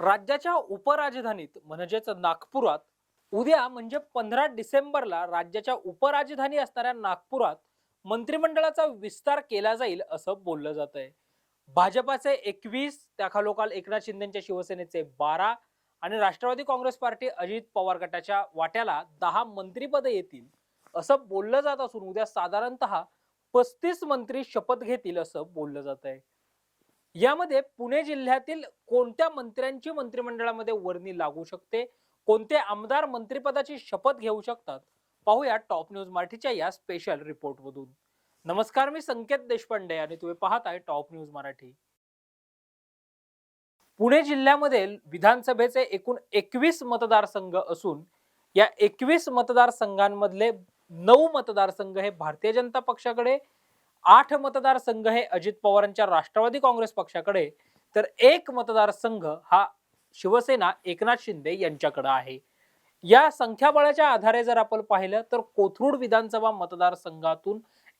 राज्याच्या उपराजधानीत म्हणजेच नागपुरात उद्या म्हणजे पंधरा डिसेंबरला राज्याच्या उपराजधानी असणाऱ्या नागपुरात मंत्रिमंडळाचा विस्तार केला जाईल असं बोललं जात आहे भाजपाचे एकवीस त्याखालोखाल एकनाथ शिंदेच्या शिवसेनेचे बारा आणि राष्ट्रवादी काँग्रेस पार्टी अजित पवार गटाच्या वाट्याला दहा मंत्रीपदे येतील असं बोललं जात असून उद्या साधारणतः पस्तीस मंत्री शपथ घेतील असं बोललं जात आहे यामध्ये पुणे जिल्ह्यातील कोणत्या मंत्र्यांची मंत्रिमंडळामध्ये वर्णी लागू शकते? कोणते आमदार मंत्रिपदाची शपथ घेऊ शकतात? पाहूया टॉप न्यूज मराठीच्या या स्पेशल रिपोर्टमधून नमस्कार मी संकेत देशपांडे आणि तुम्ही पाहत आहे टॉप न्यूज मराठी. पुणे जिल्ह्यामध्ये विधानसभेचे एकूण एकवीस मतदारसंघ असून या एकवीस मतदारसंघांमधले नऊ मतदारसंघ हे भारतीय जनता पक्षाकडे आठ मतदारसंघ हे अजित पवारांच्या राष्ट्रवादी काँग्रेस पक्षाकडे तर एक मतदारसंघ हा शिवसेना एकनाथ शिंदे यांच्याकडे आहे. या संख्याबळाच्या आधारे जर आपण पाहिलं तर कोथरूड विधानसभा मतदारसंघातून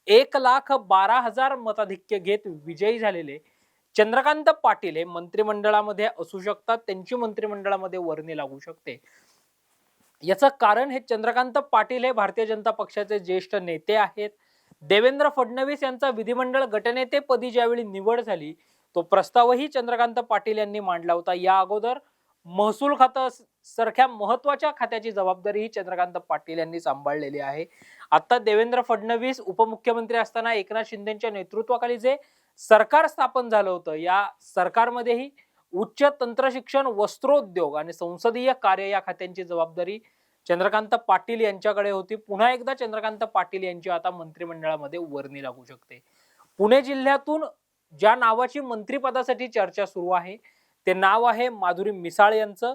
एक लाख बारा हजार मताधिक्य घेत विजयी झालेले चंद्रकांत पाटील हे मंत्रिमंडळामध्ये असू शकतात त्यांची मंत्रिमंडळामध्ये वर्णी लागू शकते. याचं कारण हे चंद्रकांत पाटील हे भारतीय जनता पक्षाचे ज्येष्ठ नेते आहेत. देवेंद्र फडणवीस यांचा विधिमंडळ गटनेतेपदी ज्यावेळी निवड झाली तो प्रस्तावही चंद्रकांत पाटील यांनी मांडला होता. या अगोदर महसूल खातं सारख्या महत्त्वाच्या खात्याची जबाबदारी ही चंद्रकांत पाटील यांनी सांभाळलेली आहे. आता देवेंद्र फडणवीस उपमुख्यमंत्री असताना एकनाथ शिंदेच्या नेतृत्वाखाली जे सरकार स्थापन झालं होतं या सरकारमध्येही उच्च तंत्रशिक्षण वस्त्रोद्योग आणि संसदीय कार्य या खात्यांची जबाबदारी चंद्रकांत पाटील यांच्याकडे होती. पुन्हा एकदा चंद्रकांत पाटील यांची आता मंत्रिमंडळामध्ये वर्णी लागू शकते. पुणे जिल्ह्यातून ज्या नावाची मंत्रिपदासाठी चर्चा सुरू आहे ते नाव आहे माधुरी मिसाळ यांचं.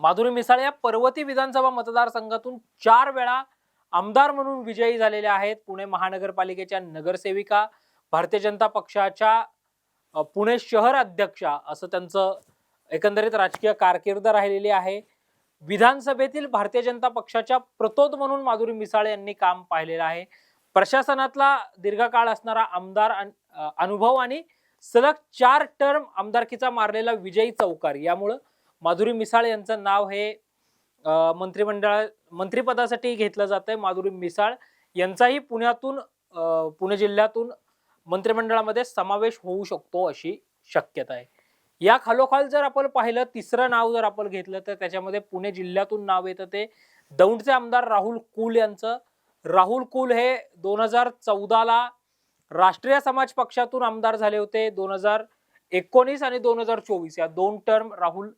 माधुरी मिसाळ या पर्वती विधानसभा मतदारसंघातून चार वेळा आमदार म्हणून विजयी झालेल्या आहेत. पुणे महानगरपालिकेच्या नगरसेविका भारतीय जनता पक्षाच्या पुणे शहर अध्यक्षा असं त्यांचं एकंदरीत राजकीय कारकीर्द राहिलेली आहे. विधानसभेतील भारतीय जनता पक्षाच्या प्रतोद म्हणून माधुरी मिसाळ यांनी काम पाहिलेलं आहे. प्रशासनातला दीर्घकाळ असणारा आमदार अनुभव आणि सलग चार टर्म आमदारकीचा मारलेला विजयी चौकार. यामुळं माधुरी मिसाळ यांचं नाव हे मंत्रिमंडळ मंत्रिपदासाठी घेतलं जात आहे माधुरी मिसाळ यांचाही पुण्यातून पुणे जिल्ह्यातून मंत्रिमंडळामध्ये समावेश होऊ शकतो अशी शक्यता आहे. या खालोखाल जर आपण पाहिलं तिसरं नाव जर आपण घेतलं तर त्याच्यामध्ये पुणे जिल्ह्यातून नाव येतं ते दौंडचे आमदार राहुल कुल यांचं. राहुल कुल हे दोन हजार चौदाला राष्ट्रीय समाज पक्षातून आमदार झाले होते. दोन हजार एकोणीस आणि दोन हजार चोवीस या दोन टर्म राहुल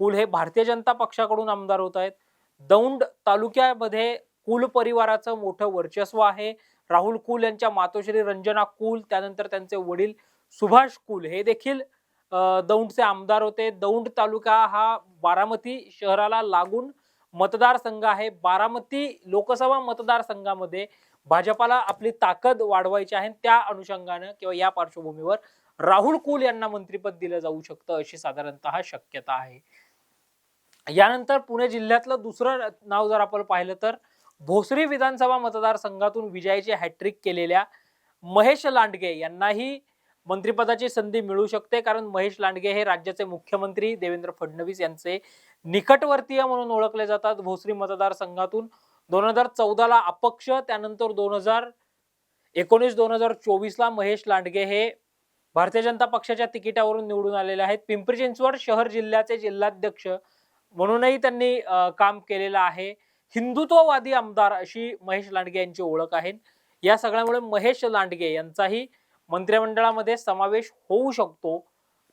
कुल हे भारतीय जनता पक्षाकडून आमदार होत आहेत. दौंड तालुक्यामध्ये कुल परिवाराचं मोठं वर्चस्व आहे. राहुल कुल यांच्या मातोश्री रंजना कुल त्यानंतर त्यांचे वडील सुभाष कुल हे देखील दौंडचे आमदार होते. दौंड तालुका हा बारामती शहराला लागून मतदारसंघ आहे. बारामती लोकसभा मतदारसंघामध्ये भाजपाला आपली ताकद वाढवायची आहे त्या अनुषंगानं किंवा या पार्श्वभूमीवर राहुल कुल यांना मंत्रिपद दिलं जाऊ शकतं अशी साधारणतः शक्यता आहे. यानंतर पुणे जिल्ह्यातलं दुसरं नाव जर आपण पाहिलं तर भोसरी विधानसभा मतदारसंघातून विजयाची हॅट्रिक केलेल्या महेश लांडगे यांनाही मंत्रिपदाची संधी मिळू शकते कारण महेश लांडगे हे राज्याचे मुख्यमंत्री देवेंद्र फडणवीस यांचे निकटवर्तीय म्हणून ओळखले जातात. भोसरी मतदारसंघातून दोन हजार चौदाला अपक्ष त्यानंतर दोन हजार एकोणीस दोन हजार चोवीसला महेश लांडगे हे भारतीय जनता पक्षाच्या तिकिटावरून निवडून आलेले आहेत. पिंपरी चिंचवड शहर जिल्ह्याचे जिल्हाध्यक्ष म्हणूनही त्यांनी काम केलेलं आहे. हिंदुत्ववादी आमदार अशी महेश लांडगे यांची ओळख आहे. या सगळ्यामुळे महेश लांडगे यांचाही मंत्रिमंडळामध्ये समावेश होऊ शकतो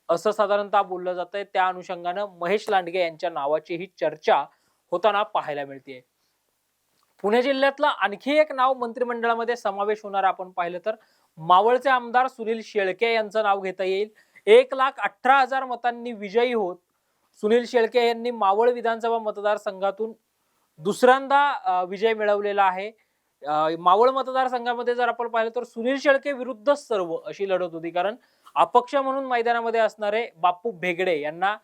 असं साधारणतः बोललं जात आहे त्या अनुषंगानं महेश लांडगे यांच्या नावाची ही चर्चा होताना पाहायला मिळते पुणे जिल्ह्यातलं आणखी एक नाव मंत्रिमंडळामध्ये समावेश होणार आपण पाहिलं तर मावळचे आमदार सुनील शेळके यांचं नाव घेता येईल. एक लाख अठरा हजार मतांनी विजयी होत सुनील शेळके यांनी मावळ विधानसभा मतदारसंघातून दुसऱ्यांदा विजय मिळवलेला आहे. मावळ मतदारसंघामध्ये जर आपण पाहिलं तर सुनील शेळके विरुद्ध सर्व अशी लढत होती. कारण अपक्ष म्हणून मैदानामध्ये असणारे बापू भेगडे यांना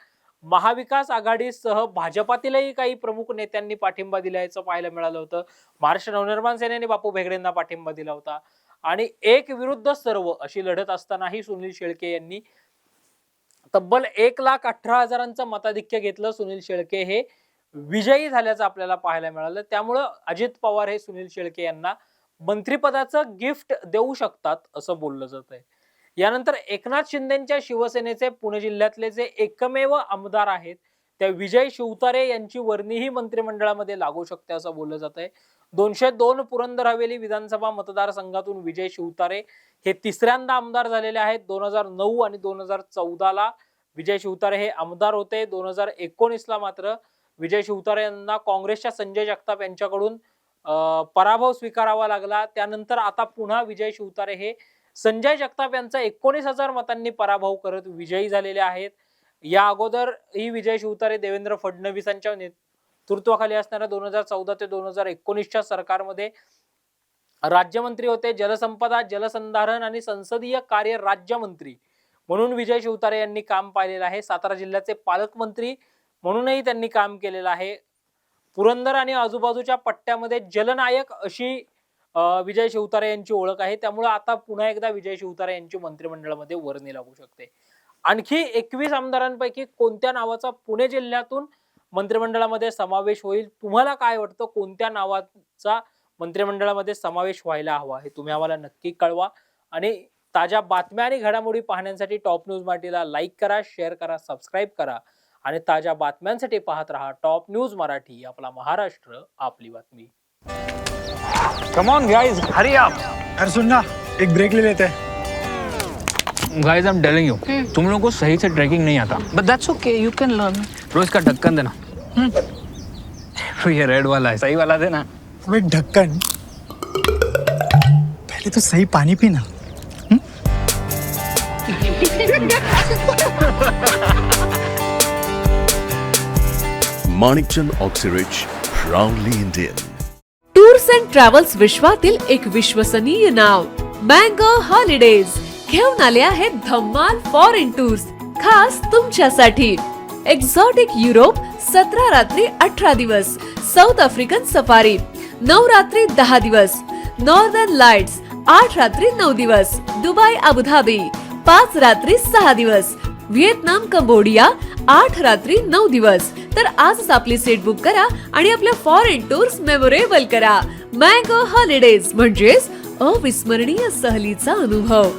महाविकास आघाडीसह भाजपातीलही काही प्रमुख नेत्यांनी पाठिंबा दिल्याचं पाहायला मिळालं होतं. महाराष्ट्र नवनिर्माण सेनेने बापू भेगडेंना पाठिंबा दिला होता. आणि एक विरुद्ध सर्व अशी लढत असतानाही सुनील शेळके यांनी तब्बल एक लाख अठरा हजारांचं मताधिक्य घेतलं सुनील शेळके हे विजयी झाल्याचं आपल्याला पाहायला मिळालं. त्यामुळं अजित पवार हे सुनील शेळके यांना मंत्रिपदाचं गिफ्ट देऊ शकतात असं बोललं जात आहे यानंतर एकनाथ शिंदेच्या शिवसेनेचे पुणे जिल्ह्यातले जे एकमेव आमदार आहेत त्या विजय शिवतारे यांची वर्णीही मंत्रिमंडळामध्ये लागू शकते असं बोललं जात आहे दोनशे दोन पुरंदर हवेली विधानसभा मतदारसंघातून विजय शिवतारे हे तिसऱ्यांदा आमदार झालेले आहेत. दोन हजार नऊ आणि दोन हजार चौदाला विजय शिवतारे हे आमदार होते. दोन हजार एकोणीसला मात्र विजय शिवतारे यांना काँग्रेसच्या संजय जगताप यांच्याकडून पराभव स्वीकारावा लागला. त्यानंतर आता पुन्हा विजय शिवतारे हे संजय जगताप यांचा एकोणीस हजार मतांनी पराभव करत विजयी झालेले आहेत. या अगोदर ही विजय शिवतारे देवेंद्र फडणवीसांच्या नेतृत्वाखाली असणाऱ्या दोन हजार चौदा ते दोन हजार एकोणीसच्या सरकारमध्ये राज्यमंत्री होते. जलसंपदा जलसंधारण आणि संसदीय कार्य राज्यमंत्री म्हणून विजय शिवतारे यांनी काम पाहिलेलं आहे. सातारा जिल्ह्याचे पालकमंत्री म्हणूनही त्यांनी काम केलेलं आहे. पुरंदर आणि आजूबाजूच्या पट्ट्यामध्ये जलनायक अशी विजय शिवतारे यांची ओळख आहे. त्यामुळे आता पुन्हा एकदा विजय शिवतारे यांची मंत्रिमंडळामध्ये वर्णी लागू शकते. आणखी एकवीस आमदारांपैकी कोणत्या नावाचा पुणे जिल्ह्यातून मंत्रिमंडळामध्ये समावेश होईल? तुम्हाला काय वाटतं? कोणत्या नावाचा मंत्रिमंडळामध्ये समावेश व्हायला हवा? हे तुम्ही आम्हाला नक्की कळवा. आणि ताज्या बातम्या आणि घडामोडी पाहण्यासाठी टॉप न्यूज मराठीला लाईक करा शेअर करा सबस्क्राईब करा. आणि ताज्या बातम्यांसाठी पाहत रहा टॉप न्यूज मराठी आपला महाराष्ट्र आपली बातमी. Come on guys hurry up यार सुन ना एक ब्रेक ले लेते. हैं guys I am telling you तुम लोगों को सही से ट्रैकिंग नहीं आता. But that's okay, you can learn. रोज का ढक्कन देना. तो ये रेड वाला है सही वाला देना. अबे ढक्कन. पहले तो सही पानी पीना. Manikchand Oxyrich proudly Indian tours and travels विश्वातील एक विश्वसनीय नाव मँगो हॉलिडेज घेऊन आले आहेत धम्माल फॉरेन टूर्स खास तुमच्यासाठी. एक्झॉटिक युरोप सतरा रात्री अठरा दिवस. साऊथ आफ्रिकन सफारी नऊ रात्री दहा दिवस. नॉर्दर्न लाइट्स आठ रात्री नऊ दिवस. दुबई अबुधाबी पाच रात्री सहा दिवस. व्हिएतनाम कंबोडिया आठ रात्री नऊ दिवस. तर आजच आपली सीट बुक करा आणि आपल्या फॉरेन टूर्स मेमोरेबल करा. मँगो हॉलिडेज म्हणजेच अविस्मरणीय सहलीचा अनुभव.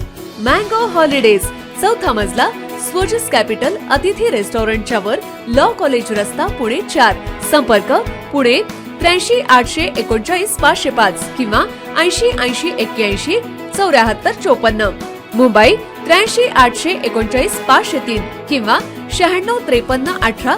मँगो हॉलिडेज चौथा मजला स्वजस कॅपिटल अतिथी रेस्टॉरंटच्या वर लॉ कॉलेज रस्ता पुणे चार. संपर्क पुणे त्र्याऐंशी आठशे एकोणचाळीस पाचशे पाच किंवा ऐंशी ऐंशी एक्क्याऐंशी चौऱ्याहत्तर चोपन्न. मुंबई त्र्याऐंशी आठशे एकोणचाळीस पाचशे तीन किंवा शहाण्णव त्रेपन्न अठरा